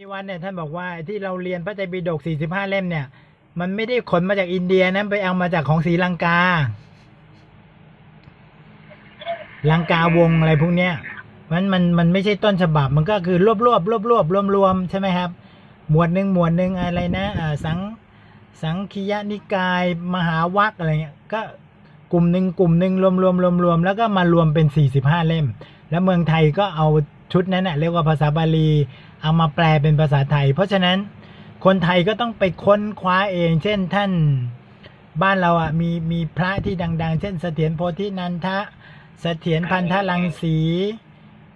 ที่วัดเนี่ยท่านบอกว่าที่เราเรียนพระไตรปิฎก45 เล่มเนี่ย มันไม่ได้ขนมาจากอินเดียนะไปเอามาจากของศรีลังกาลังกาวงอะไรพวกเนี้ยมันมันมันไม่ใช่ต้นฉบับ มันก็คือรวบรวบรวบรวบรวมรวมใช่ไหมครับ หมวดหนึ่งหมวดหนึ่งอะไรนะอ่าสังสังคียนิกาย มหาวัคอะไรเงี้ยก็กลุ่มหนึ่งกลุ่มหนึ่งรวมรวมรวมรวมแล้วก็มารวมเป็น45เล่ม แล้วเมืองไทยก็เอา ชุดนั้นเน่ะเรียกว่าภาษาบาลีเอามาแปลเป็นภาษาไทย เพราะฉะนั้นคนไทยก็ต้องไปค้นคว้าเอง เช่นท่านบ้านเราอะมีมีพระที่ดัง ๆ เช่น เสถียรโพธินันทะ เสถียรพันธลังสี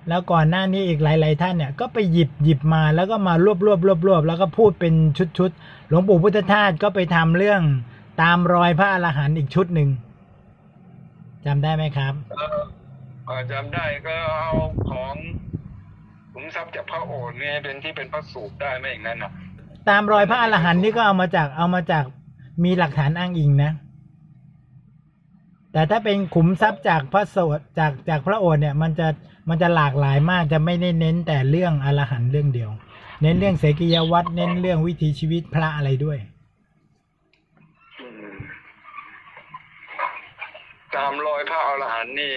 แล้วก่อนหน้านี้อีกหลาย ๆ ท่านเนี่ยก็ไปหยิบหยิบมาแล้วก็มารวบรวบรวบรวบแล้วก็พูดเป็นชุดๆหลวงปู่พุทธทาสก็ไปทำเรื่องตามรอยพระอรหันต์อีกชุดหนึ่งจำได้ไหมครับเอ่อเอ่อจำได้ก็เอาของ ขุมทรัพย์จากพระโอษฐ์เนี่ยเป็นที่เป็นพระสูตรได้ไหมอย่างนั้นอะ ตามรอยพระอรหันต์นี่ก็เอามาจากเอามาจากมีหลักฐานอ้างอิงนะ แต่ถ้าเป็นขุมทรัพย์จากพระโสดจากจากพระโอษฐ์เนี่ย มันจะมันจะหลากหลายมากจะไม่ได้เน้นแต่เรื่องอรหันต์เรื่องเดียว เน้นเรื่องเสกิยวัตรเน้นเรื่องวิถีชีวิตพระอะไรด้วยอืมตามรอยพระอรหันต์นี่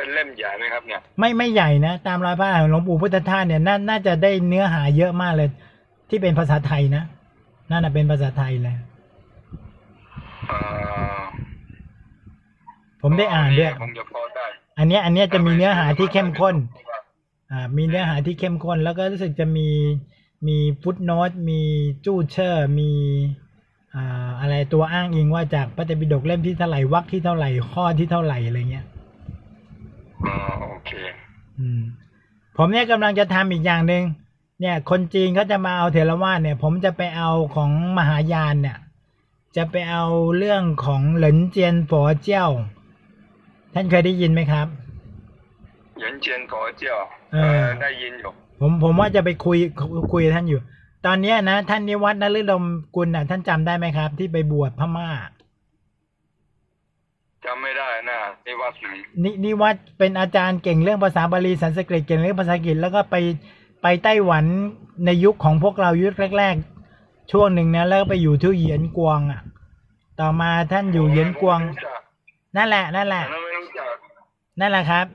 เป็นเล่มใหญ่ไหมครับเนี่ย ไม่ไม่ใหญ่นะ ตามรอยพระอรหันต์หลวงปู่พุทธทาสเนี่ยน่าน่าจะได้เนื้อหาเยอะมากเลย ที่เป็นภาษาไทยนะน่าจะเป็นภาษาไทยเลยเอ่อผมได้อ่านด้วยคงจะพอได้ อันเนี้ยอันเนี้ยจะมีเนื้อหาที่เข้มข้น อ่า มีเนื้อหาที่เข้มข้น แล้วก็รู้สึกจะมีมีฟุตโนตมีจู้เชอร์มีอ่าอะไรตัวอ้างอิงว่าจากพระไตรปิฎกเล่มที่เท่าไหร่วรรคที่เท่าไหร่ข้อที่เท่าไหร่อะไรเงี้ย อ๋อโอเค อืม ผมเนี่ยกำลังจะทำอีกอย่างหนึ่งเนี่ย คนจีนเขาจะมาเอาเถรวาทเนี่ย ผมจะไปเอาของมหายานเนี่ย จะไปเอาเรื่องของเหลินเจียนฝอเจี้ยวท่านเคยได้ยินไหมครับเหยินเจียนขอเจ้าเออได้ยินอยู่ ผมผมว่าจะไปคุยคุยกับท่านอยู่ ตอนเนี้ยนะท่านนิวัฒน์นฤดมกุลน่ะ ท่านจำได้ไหมครับ ที่ไปบวชพม่าจำไม่ได้ นะนี่วัดไหนนินิวัฒน์เป็นอาจารย์เก่งเรื่องภาษาบาลีสันสกฤตเก่งเรื่องภาษาอังกฤษแล้วก็ไปไปไต้หวันในยุคของพวกเรายุคแรก ๆ ช่วงหนึ่งนะแล้วก็ไปอยู่ที่เหยียนกวงอะ ต่อมาท่านอยู่เหยียนกวงไม่รู้จักนั่นแหละนั่นแหละอันนั้นไม่รู้จักนั่นแหละครับ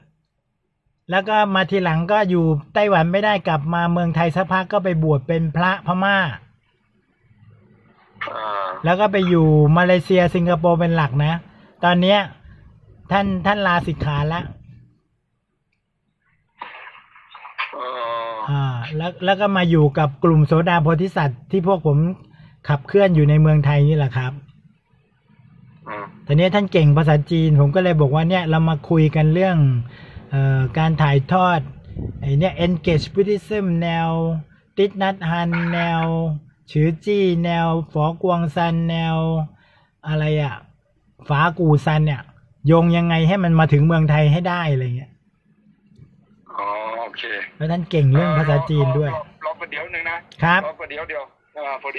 แล้วก็มาทีหลังก็อยู่ไต้หวันไม่ได้กลับมาเมืองไทยสักพักก็ไปบวชเป็นพระพม่า อ่าแล้วก็ไปอยู่มาเลเซียสิงคโปร์เป็นหลักนะ ตอนเนี้ย ท่านท่านลาสิกขาแล้วเอออ่าแล้วแล้วก็มาอยู่กับกลุ่มโสดาโพธิสัตว์ที่พวกผมขับเคลื่อนอยู่ในเมืองไทยนี่แหละครับอืมตอนนี้ท่านเก่งภาษาจีน ผมก็เลยบอกว่าเนี่ยเรามาคุยกันเรื่องเอ่อการถ่ายทอดไอ้เนี่ย engage Buddhism แนว ติดนัดฮัน แนวฉือจี้ แนวฝอกวงซัน แนวอะไรอะฝากูซันเนี่ย โยงยังไงให้มันมาถึงเมืองไทยให้ได้อะไรเงี้ยอ๋อโอเคแล้วท่านเก่งเรื่องภาษาจีนด้วยรอรอรอประเดี๋ยวหนึ่งนะครับรอประเดี๋ยวเดียวอ่าพอดี